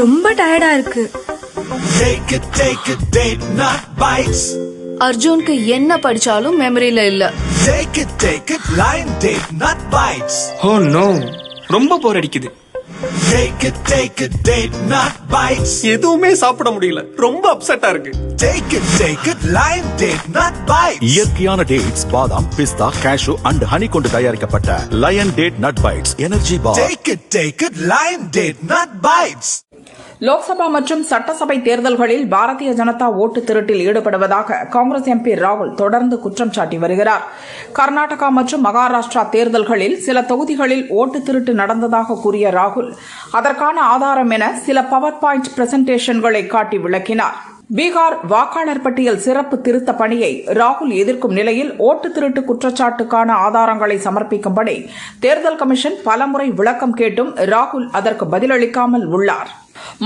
ரொம்ப டயர்டா இருக்கு Take it, take it, date not bites. அர்ஜுனுக்கு என்ன படிச்சாலும் மெமரியில இல்ல Take it, take it, line date not bites. Oh no ரொம்ப போர் அடிக்குது Take it, take it, date not bites. எதுவுமே சாப்பிட முடியல ரொம்ப அப்செட்டா இருக்கு Take it, take it, line date not bites. இயற்கையான டேட்ஸ் பாதாம் பிஸ்தா கேஷு அண்ட் ஹனி கொண்டு தயாரிக்கப்பட்ட Lion date nut bites energy bar Take it, take it, line date not bites. Lok Sabha மற்றும் சட்டசபை தேர்தல்களில் பாரதிய ஜனதா ஓட்டு திருட்டில் ஈடுபடுவதாக காங்கிரஸ் எம்பி ராகுல் தொடர்ந்து குற்றம் சாட்டி வருகிறார். கர்நாடகா மற்றும் மகாராஷ்டிரா தேர்தல்களில் சில தொகுதிகளில் ஓட்டு திருட்டு நடந்ததாக கூறிய ராகுல் அதற்கான ஆதாரம் என சில பவர் பாயிண்ட் பிரசன்டேஷன்களை காட்டி விளக்கினார். பீகார் வாக்காளர் பட்டியல் சிறப்பு திருத்த பணியை ராகுல் எதிர்க்கும் நிலையில் ஓட்டு திருட்டு குற்றச்சாட்டுக்கான ஆதாரங்களை சமர்ப்பிக்கும்படி தேர்தல் கமிஷன் பலமுறை விளக்கம் கேட்டும் ராகுல் அதற்கு பதிலளிக்காமல் உள்ளார்.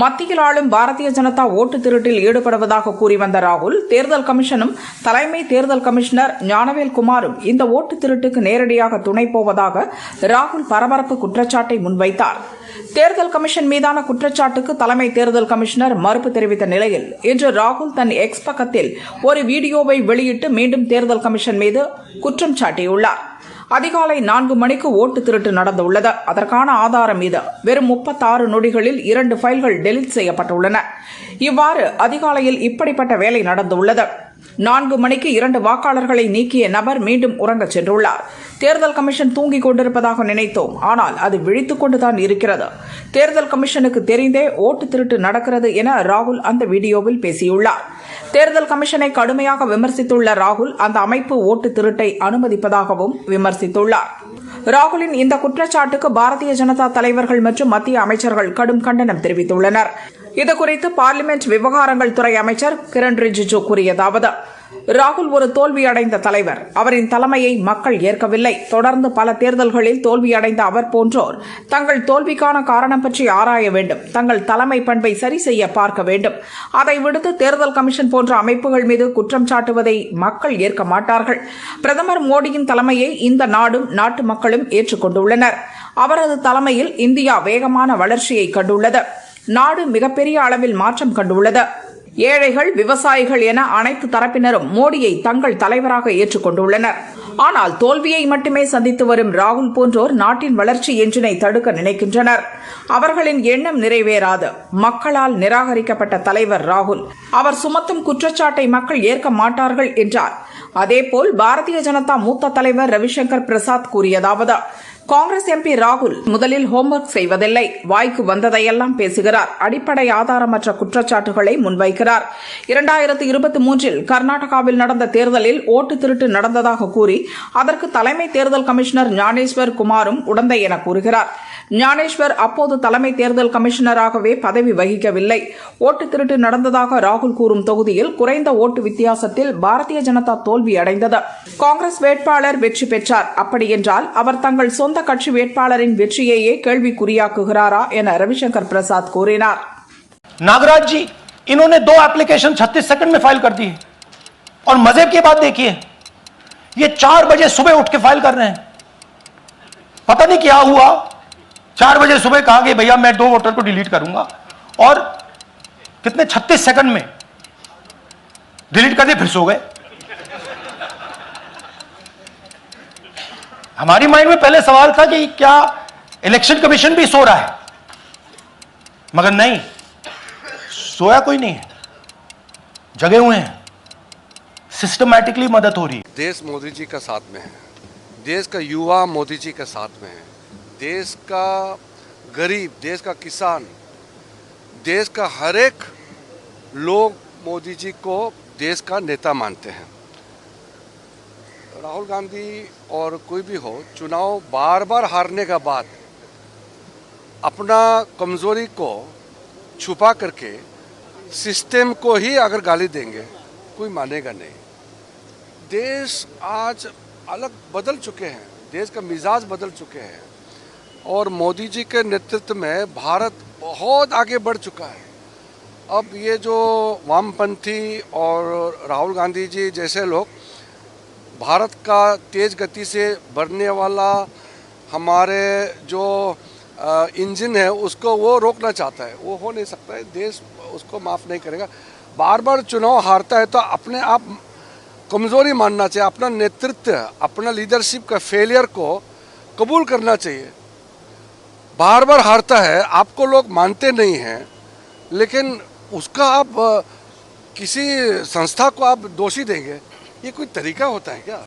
மத்தியில் ஆளும் பாரதிய ஜனதா ஓட்டு திருட்டில் ஈடுபடுவதாக கூறி வந்த ராகுல் தேர்தல் கமிஷனும் தலைமை தேர்தல் கமிஷனர் ஞானவேல் குமாரும் இந்த ஓட்டு திருட்டுக்கு நேரடியாக துணை போவதாக ராகுல் பரபரப்பு குற்றச்சாட்டை முன்வைத்தார். தேர்தல் கமிஷன் மீதான குற்றச்சாட்டுக்கு தலைமை தேர்தல் கமிஷனர் மறுப்பு தெரிவித்த நிலையில் இன்று ராகுல் தன் எக்ஸ் பக்கத்தில் ஒரு வீடியோவை வெளியிட்டு மீண்டும் தேர்தல் கமிஷன் மீது குற்றம் சாட்டியுள்ளார். அதிகாலை நான்கு மணிக்கு ஓட்டு திருட்டு நடந்துள்ளது. அதற்கான ஆதாரம் இது. வெறும் முப்பத்தாறு நொடிகளில் இரண்டு ஃபைல்கள் டெலிட் செய்யப்பட்டுள்ளன. இவ்வாறு அதிகாலையில் இப்படிப்பட்ட வேலை நடந்துள்ளது. நான்கு மணிக்கு இரண்டு வாக்காளர்களை நீக்கிய நபர் மீண்டும் உறங்கச் சென்றுள்ளார். தேர்தல் கமிஷன் தூங்கிக் கொண்டிருப்பதாக நினைத்தோம். ஆனால் அது விழித்துக் கொண்டுதான் இருக்கிறது. தேர்தல் கமிஷனுக்கு தெரிந்தே ஓட்டு திருட்டு நடக்கிறது என ராகுல் அந்த வீடியோவில் பேசியுள்ளார். தேர்தல் கமிஷனை கடுமையாக விமர்சித்துள்ள ராகுல் அந்த அமைப்பு ஓட்டு திருட்டை அனுமதிப்பதாகவும் விமர்சித்துள்ளார். ராகுலின் இந்த குற்றச்சாட்டுக்கு பாரதிய ஜனதா தலைவர்கள் மற்றும் மத்திய அமைச்சர்கள் கடும் கண்டனம் தெரிவித்துள்ளனர். இதுகுறித்து பார்லிமெண்ட் விவகாரங்கள் துறை அமைச்சர் கிரண் ரிஜிஜு கூறியதாவது ராகுல் ஒரு தோல்வியடைந்த தலைவர். அவரின் தலைமையை மக்கள் ஏற்கவில்லை. தொடர்ந்து பல தேர்தல்களில் தோல்வியடைந்த அவர் போன்றோர் தங்கள் தோல்விக்கான காரணம் பற்றி ஆராய வேண்டும். தங்கள் தலைமை பண்பை சரி செய்ய பார்க்க வேண்டும். அதை விடுத்து தேர்தல் கமிஷன் போன்ற அமைப்புகள் மீது குற்றம் சாட்டுவதை மக்கள் ஏற்க மாட்டார்கள். பிரதமர் மோடியின் தலைமையை இந்த நாடும் நாட்டு மக்களும் ஏற்றுக்கொண்டுள்ளனர். அவரது தலைமையில் இந்தியா வேகமான வளர்ச்சியை கண்டுள்ளது. நாடு மிகப்பெரிய அளவில் மாற்றம் கண்டுள்ளது. ஏழைகள் விவசாயிகள் என அனைத்து தரப்பினரும் மோடியை தங்கள் தலைவராக ஏற்றுக்கொண்டுள்ளனர். ஆனால் தோல்வியை மட்டுமே சந்தித்து வரும் ராகுல் போன்றோர் நாட்டின் வளர்ச்சி எஞ்சினை தடுக்க நினைக்கின்றனர். அவர்களின் எண்ணம் நிறைவேறாது. மக்களால் நிராகரிக்கப்பட்ட தலைவர் ராகுல். அவர் சுமத்தும் குற்றச்சாட்டை மக்கள் ஏற்க மாட்டார்கள் என்றார். அதேபோல் பாரதிய ஜனதா மூத்த தலைவர் ரவிசங்கர் பிரசாத் கூறியதாவது காங்கிரஸ் எம்பி ராகுல் முதலில் ஹோம்ஒர்க் செய்வதில்லை. வாய்க்கு வந்ததையெல்லாம் பேசுகிறார். அடிப்படை ஆதாரமற்ற குற்றச்சாட்டுகளை முன்வைக்கிறார். இரண்டாயிரத்து இருபத்தி மூன்றில் கர்நாடகாவில் நடந்த தேர்தலில் ஓட்டு திருட்டு நடந்ததாக கூறி அதற்கு தலைமை தேர்தல் கமிஷனர் ஞானேஸ்வர் குமாரும் உடந்தை என கூறுகிறார். ஞானேஸ்வர் அப்போது தலைமை தேர்தல் கமிஷனராகவே பதவி வகிக்கவில்லை. ஓட்டு திருட்டு நடந்ததாக ராகுல் கூறும் தொகுதியில் குறைந்த ஓட்டு வித்தியாசத்தில் பாரதிய ஜனதா தோல்வி அடைந்தது காங்கிரஸ் வேட்பாளர் வெற்றி பெற்றார். அப்படியென்றால் அவர் தங்கள் சொந்த கட்சி வேட்பாளரின் வெற்றியையே கேள்விக்குறியாக்குகிறாரா என ரவிசங்கர் பிரசாத் கூறினார் नागराज जी इन्होंने दो एप्लीकेशन 36 सेकंड में फाइल कर दी है और मजे की बात देखिए ये चार बजे सुबह उठ के फाइल कर रहे हैं पता नहीं क्या हुआ चार बजे सुबह कहा कि भैया मैं दो वोटर को डिलीट करूंगा और कितने 36 सेकंड में डिलीट कर दिए फिर सो गए हमारी माइंड में पहले सवाल था कि क्या इलेक्शन कमीशन भी सो रहा है? मगर नहीं, सोया कोई नहीं है। जगे हुए हैं। सिस्टमैटिकली मदद हो रही है। देश मोदी जी का साथ में है। देश का युवा मोदी जी के साथ में है। देश का गरीब, देश का किसान, देश का हर एक लोग मोदी जी को देश का नेता मानते हैं। राहुल गांधी और कोई भी हो, चुनाव बार बार हारने का बाद अपना कमज़ोरी को छुपा करके सिस्टम को ही अगर गाली देंगे, कोई मानेगा नहीं। देश आज अलग बदल चुके हैं, देश का मिजाज बदल चुके हैं और मोदी जी के नेतृत्व में भारत बहुत आगे बढ़ चुका है। अब ये जो वामपंथी और राहुल गांधी जी जैसे लोग भारत का तेज़ गति से बढ़ने वाला हमारे जो इंजन है, उसको वो रोकना चाहता है। वो हो नहीं सकता है। देश उसको माफ़ नहीं करेगा। बार बार चुनाव हारता है तो अपने आप कमज़ोरी मानना चाहिए। अपना नेतृत्व, अपना लीडरशिप का फेलियर को कबूल करना चाहिए। बार बार हारता है, आपको लोग मानते नहीं हैं, लेकिन उसका आप किसी संस्था को आप दोषी देंगे। ये कोई तरीका होता है क्या?